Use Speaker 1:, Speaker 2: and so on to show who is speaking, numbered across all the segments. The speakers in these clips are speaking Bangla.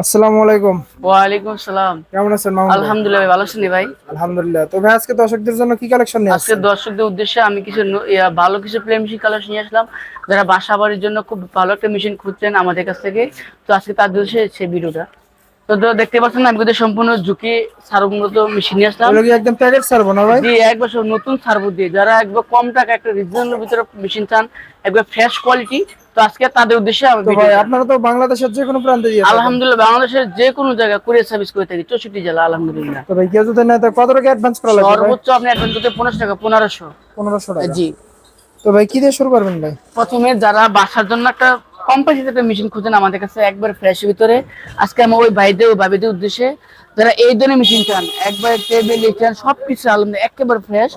Speaker 1: আসসালামু আলাইকুম।
Speaker 2: ওয়ালাইকুম আসসালাম।
Speaker 1: কেমন আছেন মামুন
Speaker 2: আলহামদুলিল্লাহ ভালো আছেন ভাই?
Speaker 1: আলহামদুলিল্লাহ। তো ভাই আজকে দর্শকদের জন্য কি কালেকশন নিয়ে
Speaker 2: আজকে দর্শকদের উদ্দেশ্যে আমি কিছু ভালো কিছু প্লেন মেশিন কালেকশন নিয়ে আসলাম। যারা বাসা বাড়ির জন্য খুব ভালো একটা মেশিন খুঁজছেন আমাদের কাছ থেকে তো আজকে তার উদ্দেশ্যে সেই ভিডিওটা। তো দেখতে পাচ্ছেন আমি কিন্তু সম্পূর্ণ ঝুঁকি সারমূলত মেশিন নিয়ে আসলাম।
Speaker 1: একদম প্যাকেট ছাড়বো না ভাই?
Speaker 2: জি এক বছর নতুন সার্ভো দিয়ে। যারা একবার কম টাকা একটা রিজনেবল ভিতরে মেশিন চান একবার ফ্রেশ কোয়ালিটি তো আজকে তাদের উদ্দেশ্যে আমি
Speaker 1: তো ভাই
Speaker 2: ভিডিও
Speaker 1: আপনারা তো বাংলাদেশের যে কোনো প্রান্তে
Speaker 2: আলহামদুলিল্লাহ বাংলাদেশের যে কোনো জায়গায় কুরিয়ার সার্ভিস করে থাকি চৌষট্টি জেলা আলহামদুলিল্লাহ।
Speaker 1: তো ভাই কেউ যদি তো কত টাকা অ্যাডভান্স করা লাগবে
Speaker 2: সর্বোচ্চ আপনি অ্যাডভান্স করতে পনেরোশো টাকা পনেরোশো।
Speaker 1: পনেরোশো টাকা।
Speaker 2: জি।
Speaker 1: তো ভাই কি দিয়ে শুরু করবেন ভাই?
Speaker 2: প্রথমে যারা বাসার জন্য একটা একটা মেশিন খুঁজেন আমাদের কাছে একবার ফ্রেশ ভিতরে। আজকে আমার ওই ভাইদের ওই ভাবিদের উদ্দেশ্যে যারা এই ধরনের মেশিন চান একবার টেবিল চান আলহামদুলিল্লাহ একেবারে ফ্রেশ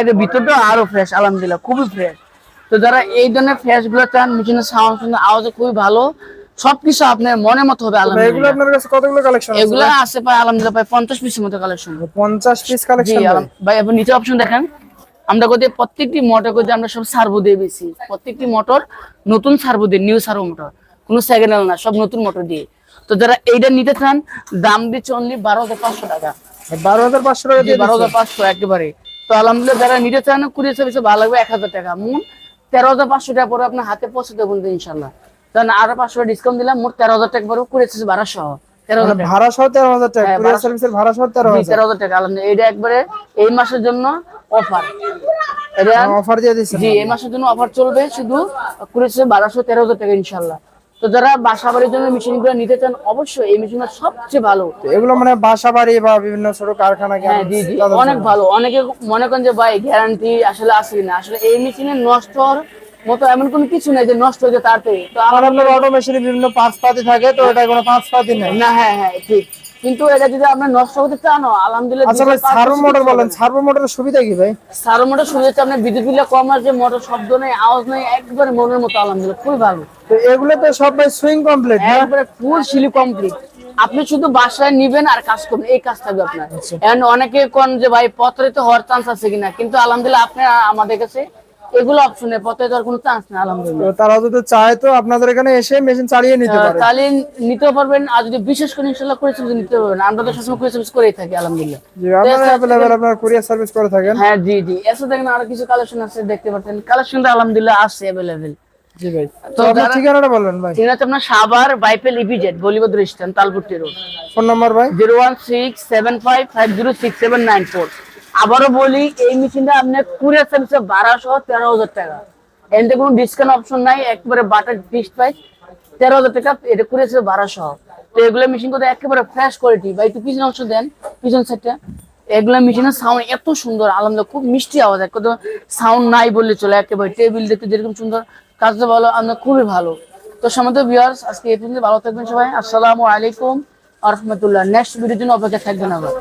Speaker 2: এর ভিতরটা আরও ফ্রেশ আলহামদুলিল্লাহ খুবই ফ্রেশ তো যারা এই ধরনের ফ্রেশগুলো চান মেশিনের সাউন্ড শুনে আওয়াজ খুবই ভালো। সবকিছু আপনার মনে মতো হবে আলহামদুলিল্লাহ।
Speaker 1: আপনার কাছে কতগুলো কালেকশন আছে
Speaker 2: এগুলো আছে প্রায় আলহামদুলিল্লাহ প্রায় পঞ্চাশ পিসের মতো কালেকশন
Speaker 1: পঞ্চাশ পিস
Speaker 2: জি
Speaker 1: কালেকশন
Speaker 2: ভাই আপনি নিচে অপশন দেখেন। আমরা কোথায় প্রত্যেকটি মোটর কোথায় আমরা সব সার্ভো দিয়ে বেশি। প্রত্যেকটি মোটর নতুন সার্ভো দিয়ে নিউ সার্ভো মোটর। কোনো সেকেন্ড না সব নতুন মোটর দিয়ে। তো যারা এইটা নিতে চান দাম দিচ্ছে অনলি বারো হাজার পাঁচশো টাকা।
Speaker 1: বারো হাজার পাঁচশো টাকা দিয়ে
Speaker 2: বারো হাজার পাঁচশো একেবারে। তো আলহামদুলিল্লাহ যারা নিতে চান কুড়ি সার্ভিসে ভালো লাগবে এক হাজার টাকা। মোট তেরো হাজার পাঁচশো টাকা পরে আপনার হাতে পৌঁছে দেবেন ইনশাল্লাহ তাহলে আরও পাঁচশো টাকা ডিসকাউন্ট দিলাম মোট তেরো হাজার টাকা পরে কুড়ি বারোশো তেরো হাজার টাকা।
Speaker 1: ভাড়া সহ তেরো হাজার টাকা
Speaker 2: হ্যাঁ,
Speaker 1: ভাড়া সহ তেরো হাজার।
Speaker 2: তেরো হাজার টাকা। আলহামদুলিল্লাহ এটা একবারে এই মাসের জন্য অফার।
Speaker 1: অফার দিয়ে দিচ্ছেন
Speaker 2: জি এই মাসের জন্য অফার চলবে শুধু কুড়িশো বারোশো তেরো হাজার টাকা ইনশাল্লাহ। তো যারা বাসা বাড়ির জন্য মেশিনগুলো নিতে চান অবশ্যই এই মেশিনটা সবচেয়ে ভালো।
Speaker 1: এগুলো মানে বাসা বাড়ি বা বিভিন্ন ছোট কারখানা
Speaker 2: হ্যাঁ অনেক ভালো। অনেকে মনে করেন যে ভাই গ্যারান্টি আসলে আছে কিনা? আসলে এই মেশিনে নষ্ট হওয়ার মতো এমন কোনো কিছু নেই যে নষ্ট হয়ে যায় তাড়াতাড়ি। তো আমার
Speaker 1: আপনার অটোমেশনে বিভিন্ন পার্টস পাতি থাকে তো এটা কোনো পার্টস পাতি নেই?
Speaker 2: না হ্যাঁ হ্যাঁ ঠিক। কিন্তু এটা যদি আপনার নষ্ট হতে চান আলহামদুলিল্লাহ
Speaker 1: আচ্ছা ভাই সার্ভো মোটর বলেন সার্ভো মোটরের সুবিধা কি ভাই?
Speaker 2: সারো মোটর আপনার বিদ্যুৎ বিলে কম মোটর শব্দ নেই আওয়াজ নেই একবারে মনের মতো আলহামদুলিল্লাহ খুবই ভালো।
Speaker 1: তো এগুলো তো সব ভাই সুইং কমপ্লিট
Speaker 2: একবারে ফুল সিলি কমপ্লিট আপনি শুধু বাসায় নিবেন আর কাজ করবেন এই কাজ থাকবে আপনার। অনেকে কোন যে ভাই পত্রিত হওয়ার চান্স আছে কিনা? কিন্তু আলহামদুলিল্লাহ আপনি আমাদের কাছে এগুলো অপশনে পথে কোনো চান্স নেই আলহামদুলিল্লাহ।
Speaker 1: তারা যদি চায় তো আপনাদের এখানে এসে মেশিন চালিয়ে নিতে পারে।
Speaker 2: চালিয়ে নিতে পারবেন আর যদি বিশেষ করে ইনশাআল্লাহ করে সার্ভিস নিতে পারবেন আমরা তো সবসময় করে সার্ভিস করেই থাকি আলহামদুলিল্লাহ।
Speaker 1: আপনারা আপনারা কুরিয়ার সার্ভিস করে থাকেন।
Speaker 2: হ্যাঁ জি জি। এসে দেখেন আরও কিছু কালেকশন আছে দেখতে পাচ্ছেন। কালেকশনটা আলহামদুলিল্লাহ আছে अवेलेबल
Speaker 1: জি ভাই।
Speaker 2: তো
Speaker 1: আপনার ঠিকানাটা বলবেন ভাই।
Speaker 2: ঠিকানা আপনার সাভার বাইপেল ইপিজেড বলিবদ রেস্টুরেন্ট তালপুটি রোড।
Speaker 1: ফোন নাম্বার ভাই?
Speaker 2: 01675506794 আবারও বলি, এই মেশিনটা আপনার কুরিয়ার সার্ভিসে বারোশো তেরো হাজার টাকা। এতে কোনো ডিসকাউন্ট অপশন নাই, একবারে বাটার ফিক্সড প্রাইস তেরো হাজার টাকা, এটা কুরিয়ার বারোশো। তো এগুলো মেশিন করতে একেবারে ফ্রেশ কোয়ালিটি বা একটু পিছনে অংশ দেন, পিছন সাইডটা এগুলো মেশিনের সাউন্ড এত সুন্দর, আলহামদুলিল্লাহ, খুব মিষ্টি আওয়াজ এক সাউন্ড নাই বললে চলে, একেবারে টেবিল দেখতে যেরকম সুন্দর, কাজটা ভালো আপনার খুবই ভালো। তো সমস্ত ভিউয়ার্স আজকে এই পর্যন্ত ভালো থাকবেন সবাই। আসসালামু আলাইকুম আরহামতুল্লাহ নেক্সট ভিডিওর জন্য অপেক্ষা থাকবেন আবার।